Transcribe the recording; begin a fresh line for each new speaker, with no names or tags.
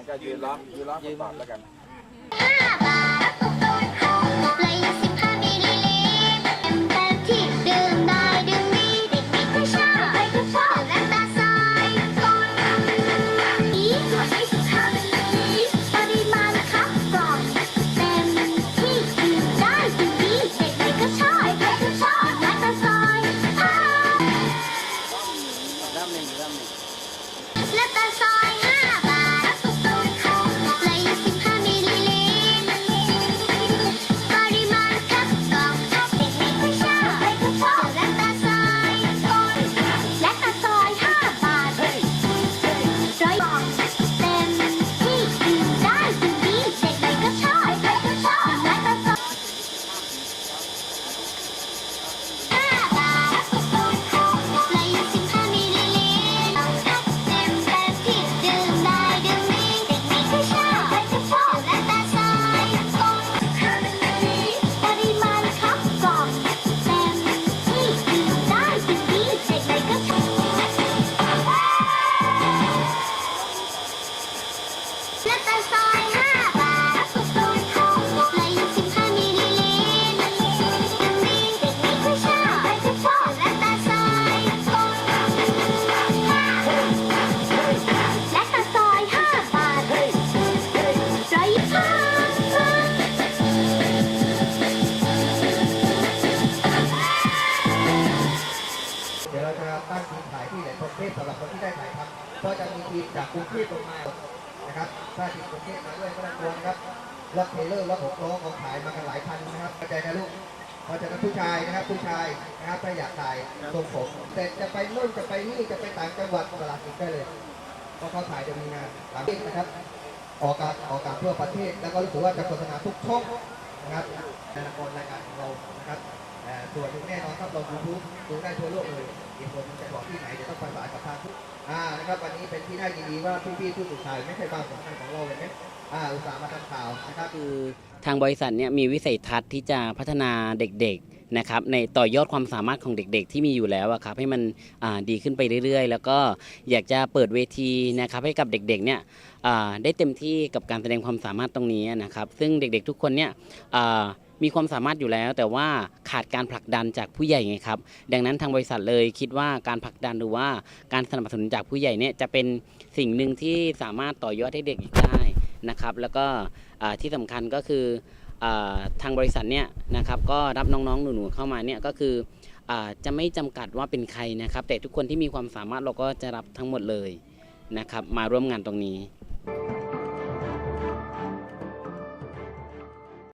งั้นก็ยืนล้อมยืนล้อมคนตอบแล้วกัน
เลยสิบห้ามิล เท
พสำหรับคนที่ได้ถ่ายทำก็จะมีทีมจากกรุงเทพลงมานะครับถ้าทีมกรุงเทพมาด้วยก็ต้องกลัวนะครับรถเทรลเลอร์รถหกล้อของขายมากันหลายพันนะครับเข้าใจนะลูกเพราะฉะนั้นผู้ชายนะครับผู้ชายนะครับถ้าอยากถ่ายทรงผมแต่จะไปนู่นจะไปนี่จะไปต่างจังหวัดตลาดอีกได้เลยเพราะเขาถ่ายจะมีงานต่างประเทศนะครับ ออกอากาศออกอากาศทั่วประเทศ แล้วก็รู้สึกว่าจะโฆษณาทุกช่องนะครับในละครรายการของเรานะครับส่วนหนึ่งแน่นอนครับเราดูทูบดูได้ทั่วโลกเลยอีกคนจะบอกที่ไหนเดี๋ยวต้องไป อ่านะครับวันนี้เป็นที่น่ายินดีว่าพี่ๆผู้สื่อข่าวไม่ใช่บ้านสำคัญของเราเลยไหมอ่าอุตส่าห์มาทำข่าวนะครับ
คือทางบริษัทเนี่ยมีวิสัยทัศน์ที่จะพัฒนาเด็กๆนะครับในต่อยอดความสามารถของเด็กๆ ที่มีอยู่แล้วอะครับให้มันอ่าดีขึ้นไปเรื่อยๆ แล้วก็อยากจะเปิดเวทีนะครับให้กับเด็กๆเนี่ยอ่าได้เต็มที่กับการแสดงความสามารถตรงนี้นะครับซึ่งเด็กๆทุกคนเนี่ยอ่า มีความสามารถอยู่แล้ว แต่ว่าขาดการผลักดันจากผู้ใหญ่ไงครับ ดังนั้นทางบริษัทเลยคิดว่าการผลักดันหรือว่าการสนับสนุนจากผู้ใหญ่เนี่ยจะเป็นสิ่งหนึ่งที่สามารถต่อยอดให้เด็กอีกได้นะครับ แล้วก็ที่สำคัญก็คืออทางบริษัทเนี่ยนะครับก็รับน้องๆหนูๆเข้ามาเนี่ยก็คือจะไม่จำกัดว่าเป็นใครนะครับ แต่ทุกคนที่มีความสามารถเราก็จะรับทั้งหมดเลยนะครับ มาร่วมงานตรงนี้